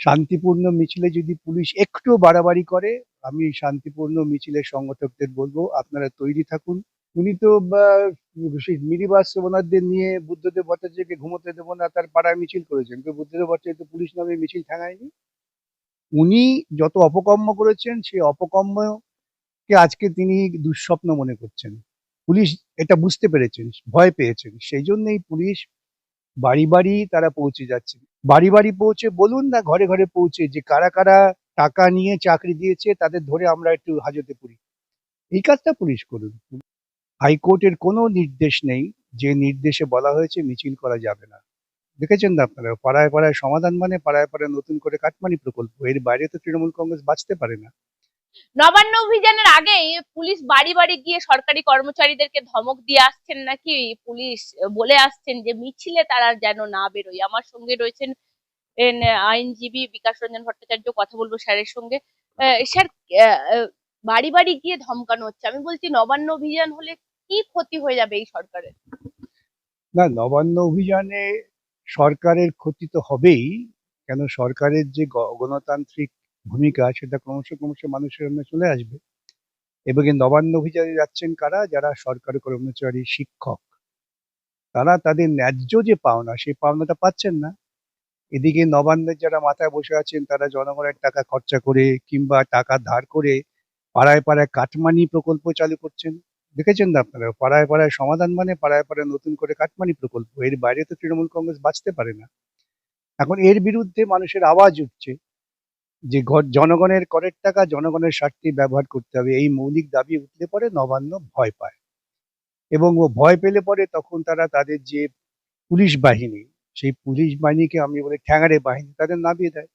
শান্তিপূর্ণ মিছিলে যদি পুলিশ একটু বাড়াবাড়ি করে, আমি শান্তিপূর্ণ মিছিলের সংগঠকদের বলব, আপনারা তৈরি থাকুন। উনি তো মিনিবাস ওনারদের নিয়ে বুদ্ধদেব ভট্টাচার্যকে ঘুমোতে দেবো না, তার পাড়ায় মিছিল করেছেন। তো বুদ্ধদেব ভট্টাচার্য পুলিশ নামে মিছিল ঠেঙায়নি উনি যত অপকর্ম করেছেন, সেই অপকর্মকে আজকে তিনি দুঃস্বপ্ন মনে করছেন। পুলিশ এটা বুঝতে পেরেছেন, ভয় পেয়েছেন। সেই জন্যই পুলিশ বাড়ি বাড়ি তারা পৌঁছে যাচ্ছে। বাড়ি বাড়ি পৌঁছে বলুন না ঘরে ঘরে পৌঁছে যে কারা কারা টাকা নিয়ে চাকরি দিয়েছে তাদের ধরে আমরা একটু হাজতে পুরি এই কাজটা পুলিশ করুন। হাইকোর্টের কোনো নির্দেশ নেই। যে নির্দেশে বলা হয়েছে মিছিল করা যাবে না। দেখেছেন না আপনারা? পাড়ায় পাড়ায় সমাধান মানে পাড়ায় পাড়ায় নতুন করে কাটমানি প্রকল্প। এর বাইরে তো তৃণমূল কংগ্রেস বাঁচতে পারে না। নবান্ন অভিযানের আগেই পুলিশ বাড়ি বাড়ি গিয়ে সরকারি কর্মচারীদেরকে ধমক দিয়ে আসছেন নাকি? পুলিশ বলে আসছেন যে, মিছিলে তারা যেন না বেরোয়। আমার সঙ্গে রয়েছেন আইনজীবী বিকাশ রঞ্জন ভট্টাচার্য, কথা বলব স্যারের সঙ্গে। স্যার বাড়ি বাড়ি গিয়ে ধমকানো হচ্ছে। আমি বলছি, নবান্ন অভিযান হলে কি ক্ষতি হয়ে যাবে এই সরকারের? না, নবান্ন অভিযানে সরকারের ক্ষতি তো হবেই। কেন? সরকারের যে গণতান্ত্রিক ভূমিকা সেটা ক্রমশ ক্রমশ মানুষের সামনে চলে আসবে। এবং এই নবান্ন অভিযানে যাচ্ছেন কারা? যারা সরকারি কর্মচারী, শিক্ষক। তারা তাদের ন্যায্য যে পাওনা, সেই পাওনাটা পাচ্ছেন না। এদিকে নবান্নের যারা মাথায় বসে আছেন, তারা জনগণের টাকা খরচা করে কিংবা টাকা ধার করে পাড়ায় পাড়ায় কাটমানি প্রকল্প চালু করছেন। দেখেছেন না আপনারা? পাড়ায় পাড়ায় সমাধান মানে পাড়ায় পাড়ায় নতুন করে কাটমানি প্রকল্প। এর বাইরে তো তৃণমূল কংগ্রেস বাঁচতে পারে না। এখন এর বিরুদ্ধে মানুষের আওয়াজ উঠছে। যে জনগণের করের টাকা, জনগণের স্বার্থে ব্যবহার করতে হবে। এই মৌলিক দাবি উঠলে পরে নবান্ন ভয় পায়। এবং ও ভয় পেলে পরে তখন তারা তাদের যে পুলিশ বাহিনী, সেই পুলিশ বাহিনীকে আমি বলি ঠ্যাঙারে বাহিনী তাদের নামিয়ে দেয়।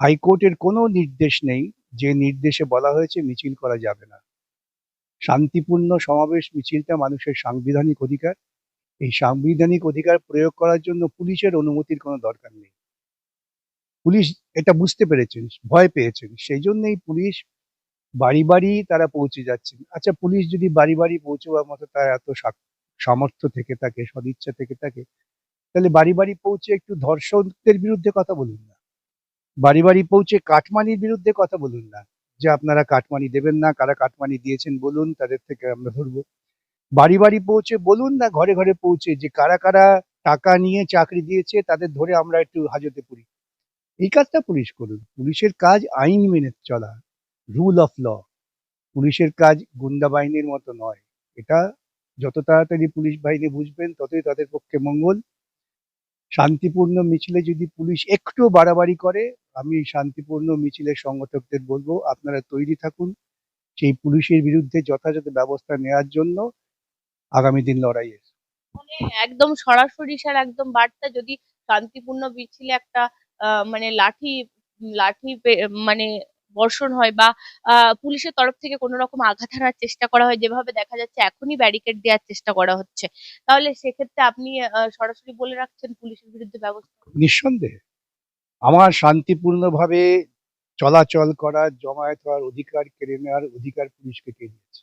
হাইকোর্টের কোনো নির্দেশ নেই যে নির্দেশে বলা হয়েছে মিছিল করা যাবে না। শান্তিপূর্ণ সমাবেশ মিছিলটা মানুষের সাংবিধানিক অধিকার। এই সাংবিধানিক অধিকার প্রয়োগ করার জন্য পুলিশের অনুমতির কোনো দরকার নেই। পুলিশ এটা বুঝতে পেরেছেন, ভয় পেয়েছেন। সেই জন্যই পুলিশ বাড়ি বাড়ি তারা পৌঁছে যাচ্ছেন। আচ্ছা পুলিশ যদি বাড়ি বাড়ি পৌঁছবার মতো তার এত সামর্থ্য থেকে থাকে, সদিচ্ছা থেকে থাকে, তাহলে বাড়ি বাড়ি পৌঁছে একটু ধর্ষকদের বিরুদ্ধে কথা বলুন না। বাড়ি বাড়ি পৌঁছে কাটমানির বিরুদ্ধে কথা বলুন না, যে আপনারা কাটমানি দেবেন না, কারা কাটমানি দিয়েছেন বলুন, তাদের থেকে আমরা ধরবো। বাড়ি বাড়ি পৌঁছে বলুন না, ঘরে ঘরে পৌঁছে যে কারা কারা টাকা নিয়ে চাকরি দিয়েছে, তাদের ধরে আমরা একটু হাজতে পুরি। এই কাজটা পুলিশ করুন। পুলিশের কাজ আইন মেনে চলা রুল অফ ল পুলিশের কাজ গুন্ডা বাহিনীর মতো নয়। এটা যত তাড়াতাড়ি পুলিশ বাহিনী বুঝবেন, ততই তাদের পক্ষে মঙ্গল। শান্তিপূর্ণ মিছিলে যদি পুলিশ একটু বাড়াবাড়ি করে, আমি শান্তিপূর্ণ মিছিলের সংগঠকদের বলব, আপনারা তৈরি থাকুন। সেই পুলিশের বিরুদ্ধে যথাযথ ব্যবস্থা নেওয়ার জন্য আগামী দিন লড়াইয়ের মানে একদম সরাসরি স্যার, একদম বার্তা, যদি শান্তিপূর্ণ মিছিলে একটা মানে লাঠি লাঠি মানে বর্ষণ হয় বা পুলিশের তরফ থেকে কোনো রকম আঘাত হানার চেষ্টা করা হয়, যেভাবে দেখা যাচ্ছে এখনই ব্যারিকেড দেওয়ার চেষ্টা করা হচ্ছে। তাহলে সেক্ষেত্রে আপনি সরাসরি বলে রাখছেন পুলিশের বিরুদ্ধে ব্যবস্থা নিঃসন্দেহে। আমার শান্তিপূর্ণভাবে চলাচল করার জমায়েত হওয়ার অধিকার কেড়ে নেওয়ার অধিকার পুলিশকে কে দিয়েছে?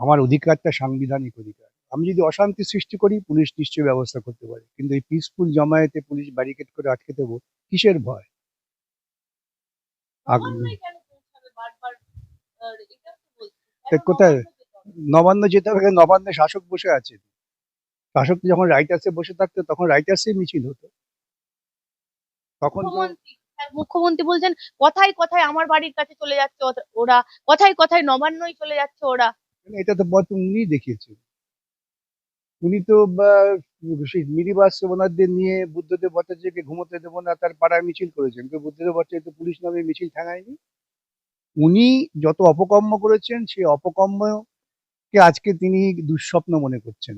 আমার অধিকারটা সাংবিধানিক অধিকার। আমি যদি অশান্তি সৃষ্টি করি পুলিশ নিশ্চয়ই ব্যবস্থা করতে পারে। কিন্তু এই পিসফুল জমায়েতে পুলিশ ব্যারিকেড করে আটকে দেবো কিসের ভয়। কোথায়? নবান্ন যেতে হবে? নবান্ন শাসক বসে আছেন শাসক যখন রাইটার্সে বসে থাকতো তখন রাইটার্সে মিছিল হতো। তখন তো মুখ্যমন্ত্রী হ্যাঁ, বলছেন কথায় কথায় আমার বাড়ির কাছে চলে যাচ্ছে ওরা- ওরা কথায় কথায় নবান্নই চলে যাচ্ছে ওরা। মানে এটা তো উনি দেখিয়েছেন। উনি তো সেই মিনিবাস ওনারদের নিয়ে বুদ্ধদেব ভট্টাচার্যকে ঘুমোতে দেবো না, তার পাড়ায় মিছিল করেছেন। তো বুদ্ধদেব ভট্টাচার্য পুলিশ নামে মিছিল ঠেঙায়নি উনি যত অপকর্ম করেছেন সেই অপকর্মকে আজকে তিনি দুঃস্বপ্ন মনে করছেন।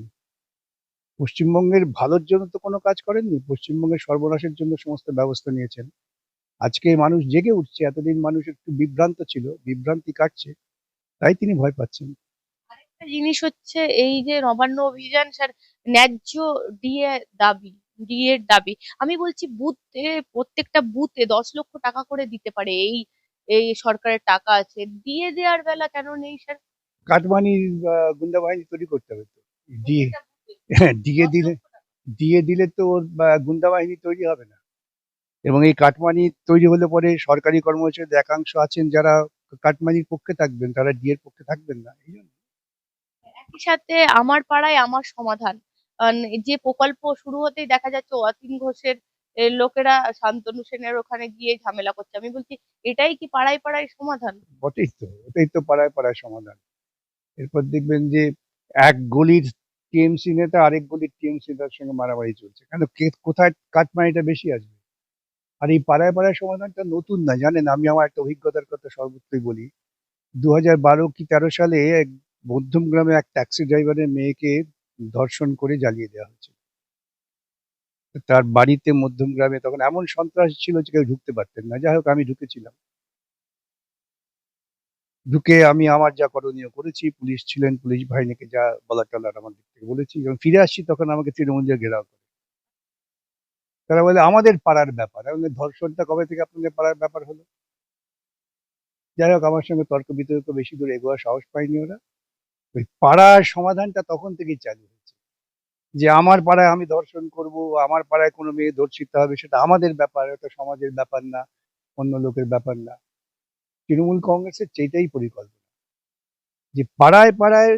পশ্চিমবঙ্গের ভালোর জন্য তো কোনো কাজ করেননি, পশ্চিমবঙ্গের সর্বনাশের জন্য সমস্ত ব্যবস্থা নিয়েছেন। আজকে মানুষ জেগে উঠছে, এতদিন মানুষ একটু বিভ্রান্ত ছিল, বিভ্রান্তি কাটছে, তাই তিনি ভয় পাচ্ছেন। জিনিস হচ্ছে এই যে নবান্ন অভিযান স্যার ন্যায্য ডিএ দাবি ডিএর দাবি। আমি বলছি বুথে প্রত্যেকটা বুথে দশ লক্ষ টাকা করে দিতে পারে এই এই সরকারের টাকা আছে। দিয়ে দেওয়ার বেলা কেন নেই স্যার? কাটমানির আহ, গুন্ডা বাহিনী তৈরি করতে হবে তো। দিয়ে দিয়ে দিলে দিয়ে দিলে তো ওর গুন্ডা বাহিনী তৈরি হবে না। এবং এই কাটমানি তৈরি হলে পরে সরকারি কর্মচারীদের একাংশ আছেন যারা কাটমানির পক্ষে থাকবেন তারা ডিএর পক্ষে থাকবেন না। এই জন্য একই সাথে আমার পাড়ায় আমার সমাধান। যে প্রকল্প শুরু হতেই দেখা যাচ্ছে অতীন ঘোষের লোকেরা শান্তনু সেনের ওখানে গিয়ে ঝামেলা করছে। আমি বলছি, এটাই কি পাড়ায় পাড়ায় সমাধান? বটেই তো ওটাই তো পাড়ায় পাড়ায় সমাধান। এরপর দেখবেন যে এক গলির টিএমসি নেতা আরেক গলির টিএমসি নেতার সঙ্গে মারামারি চলছে। কেন কোথায় কাটমানিটা বেশি আসবে? আর এই পাড়ায় পাড়ায় সমাধানটা নতুন না, জানেন? আমি আমার একটা অভিজ্ঞতার কথা সর্বত্রই বলি। দু হাজার বারো কি তেরো সালে মধ্যম গ্রামে এক ট্যাক্সি ড্রাইভারের মেয়েকে ধর্ষণ করে জ্বালিয়ে দেওয়া হয়েছে তার বাড়িতে মধ্যম গ্রামে তখন এমন সন্ত্রাস ছিল যে কেউ ঢুকতে পারতেন না। যাই হোক, আমি ঢুকেছিলাম। ঢুকে আমি আমার যা করণীয় করেছি, পুলিশ ছিলেন, পুলিশ বাহিনীকে যা বলার টলার আমার দিক থেকে বলেছি যখন ফিরে আসছি তখন আমাকে তৃণমূলীয় ঘেরাও করে। তারা বলে, আমাদের পাড়ার ব্যাপার। ধর্ষণটা কবে থেকে আপনাদের পাড়ার ব্যাপার হলো? যাই হোক, আমার সঙ্গে তর্ক বিতর্ক বেশি দূর এগোয়ার সাহস পায়নি ওরা। ওই পাড়ার সমাধানটা তখন থেকেই চালু হয়েছে। যে আমার পাড়ায় আমি ধর্ষণ করব, আমার পাড়ায় কোনো মেয়ে ধর্ষিত হবে, সেটা আমাদের ব্যাপার ওটা সমাজের ব্যাপার না, অন্য লোকের ব্যাপার না। তৃণমূল কংগ্রেসের সেইটাই পরিকল্পনা। যে পাড়ায় পাড়ায়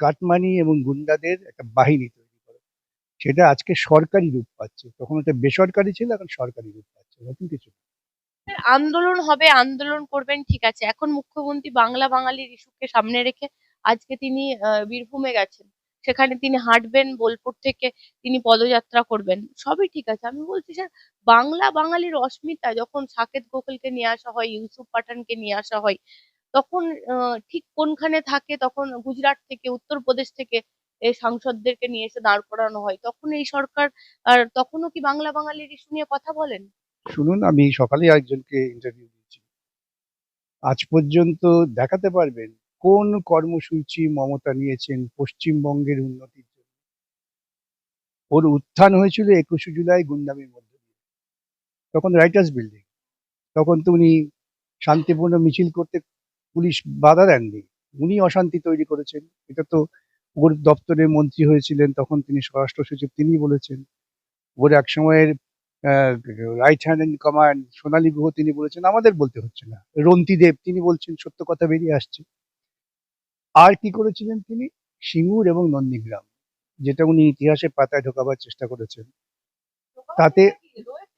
কাটমানি এবং গুন্ডাদের একটা বাহিনী তৈরি করে। সেটা আজকে সরকারি রূপ পাচ্ছে। তখন ওটা বেসরকারি ছিল, এখন সরকারি রূপ পাচ্ছে, নতুন কিছু আন্দোলন হবে, আন্দোলন করবেন, ঠিক আছে। এখন মুখ্যমন্ত্রী বাংলা বাঙালির ইস্যুকে সামনে রেখে আজকে তিনি বীরভূমে গেছেন। সেখানে তিনি হাঁটবেন বোলপুর থেকে, তিনি পদযাত্রা করবেন। সবই ঠিক আছে। আমি বলছি, স্যার, বাংলা বাঙালির অস্মিতা যখন সাকেত গোকুলকে নিয়ে আসা হয়, ইউসুফ পাঠানকে নিয়ে আসা হয়, তখন ঠিক কোনখানে থাকে? তখন গুজরাট থেকে, উত্তরপ্রদেশ থেকে এই সাংসদদেরকে নিয়ে এসে দাঁড় করানো হয়। তখন এই সরকার, আর তখনও কি বাংলা বাঙালির ইস্যু নিয়ে কথা বলেন? শুনুন, আমি সকালে একজনকে ইন্টারভিউ দিয়েছি। আজ পর্যন্ত দেখাতে পারবেন কোন কর্মসূচি মমতা নিয়েছেন পশ্চিমবঙ্গের উন্নতির জন্য? ওর উত্থান হয়েছিল একুশে জুলাই গুন্ডামির মধ্যে তখন রাইটার্স বিল্ডিং। তখন তো উনি শান্তিপূর্ণ মিছিল করতে পুলিশ বাধা দেননি। উনি অশান্তি তৈরি করেছেন। এটা তো ওর দপ্তরের মন্ত্রী হয়েছিলেন, তখন তিনি স্বরাষ্ট্র সচিব তিনি বলেছেন। ওর এক সময়ের right hand in command Sonali Guha তিনি বলেছেন, আমাদের বলতে হচ্ছে না। রন্তি দেব তিনি বলছেন, সত্য কথা বেরিয়ে আসছে। আর কি করেছিলেন তিনি? সিঙ্গুর এবং নন্দীগ্রাম যেটা উনি ইতিহাসের পাতায় ঢোকাবার চেষ্টা করেছেন। তাতে-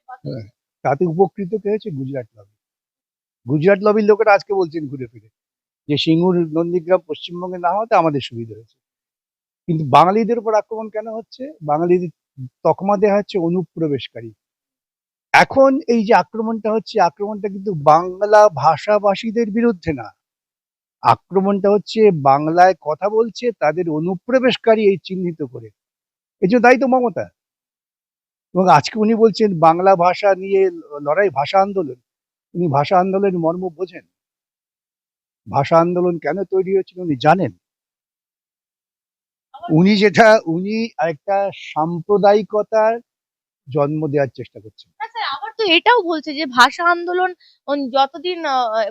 হ্যাঁ, তাতে উপকৃত কে হয়েছে? গুজরাট লবি গুজরাট লবির লোকেরা আজকে বলছেন ঘুরে ফিরে যে সিঙ্গুর নন্দীগ্রাম পশ্চিমবঙ্গে না হওয়াতে আমাদের সুবিধা হয়েছে। কিন্তু বাঙালিদের উপর আক্রমণ কেন হচ্ছে? বাঙালিদের তকমা দেওয়া হচ্ছে অনুপ্রবেশকারী। এখন এই যে আক্রমণটা হচ্ছে আক্রমণটা কিন্তু বাংলা ভাষাভাষীদের বিরুদ্ধে না। আক্রমণটা হচ্ছে বাংলায় কথা বলছে, তাদের অনুপ্রবেশকারী এই চিহ্নিত করে। এই জন্য দায়িত্ব মমতা। এবং আজকে উনি বলছেন, বাংলা ভাষা নিয়ে লড়াই, ভাষা আন্দোলন। উনি ভাষা আন্দোলনের মর্ম বোঝেন। ভাষা আন্দোলন কেন তৈরি হয়েছিল উনি জানেন। উনি যেটা, উনি একটা সাম্প্রদায়িকতার জন্ম দেওয়ার চেষ্টা করছেন। আবার তো এটাও বলছে যে ভাষা আন্দোলন যতদিন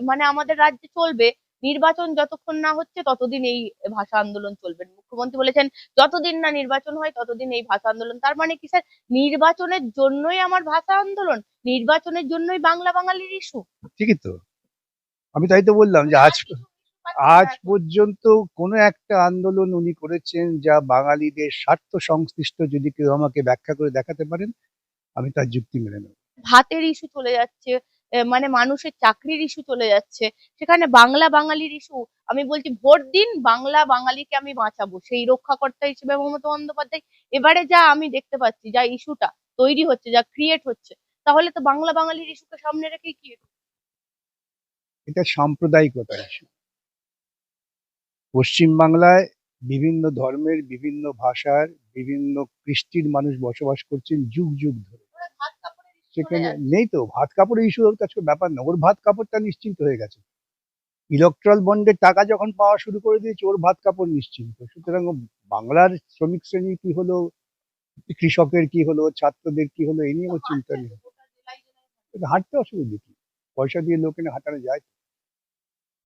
মানে আমাদের রাজ্যে চলবে নির্বাচন যতক্ষণ না হচ্ছে ততদিন এই ভাষা আন্দোলন চলবে। মুখ্যমন্ত্রী বলেছেন যতদিন না নির্বাচন হয় ততদিন এই ভাষা আন্দোলন। তার মানে কি স্যার? নির্বাচনের জন্যই আমার ভাষা আন্দোলন নির্বাচনের জন্যই বাংলা বাঙালির ইস্যু ঠিকই তো। আমি তাই তো বললাম যে আজ আজ পর্যন্ত কোনো একটা আন্দোলন উনি করেছেন যা বাঙালিদের স্বার্থ সংশ্লিষ্ট যদি কেউ আমাকে ব্যাখ্যা করে দেখাতে পারেন আমি তার যুক্তি মেনে নেব। ভাতের ইস্যু চলে যাচ্ছে মানে মানুষের চাকরির ইস্যু চলে যাচ্ছে। সেখানে বাংলা বাঙালির ইস্যু আমি বলছি ভোট দিন, বাংলা বাঙালিকে আমি বাঁচাবো। সেই রক্ষাকর্তা হিসেবে মমতা বন্দ্যোপাধ্যায়, এবারে যা আমি দেখতে পাচ্ছি, যা ইস্যুটা তৈরি হচ্ছে, যা ক্রিয়েট হচ্ছে, তাহলে তো বাংলা বাঙালির ইস্যুকে সামনে রেখেই কি? এটা সাম্প্রদায়িকতার ইস্যু পশ্চিমবাংলায় বিভিন্ন ধর্মের বিভিন্ন ভাষার বিভিন্ন কৃষ্টির মানুষ বসবাস করছেন যুগ যুগ ধরে। সেখানে নেই তো। ভাত কাপড়ের ইস্যু ওর কাছে ব্যাপার না। ওর ভাত কাপড়টা নিশ্চিন্ত হয়ে গেছে। ইলেকট্রাল বন্ডের টাকা যখন পাওয়া শুরু করে দিয়েছে ওর ভাত কাপড় নিশ্চিন্ত। সুতরাং বাংলার শ্রমিক শ্রেণি কি হলো? কৃষকের কি হলো? ছাত্রদের কি হলো? এই নিয়ে ওর চিন্তা নেই। হাঁটতে অসুবিধা কি? পয়সা দিয়ে লোকে হাঁটানো যায়।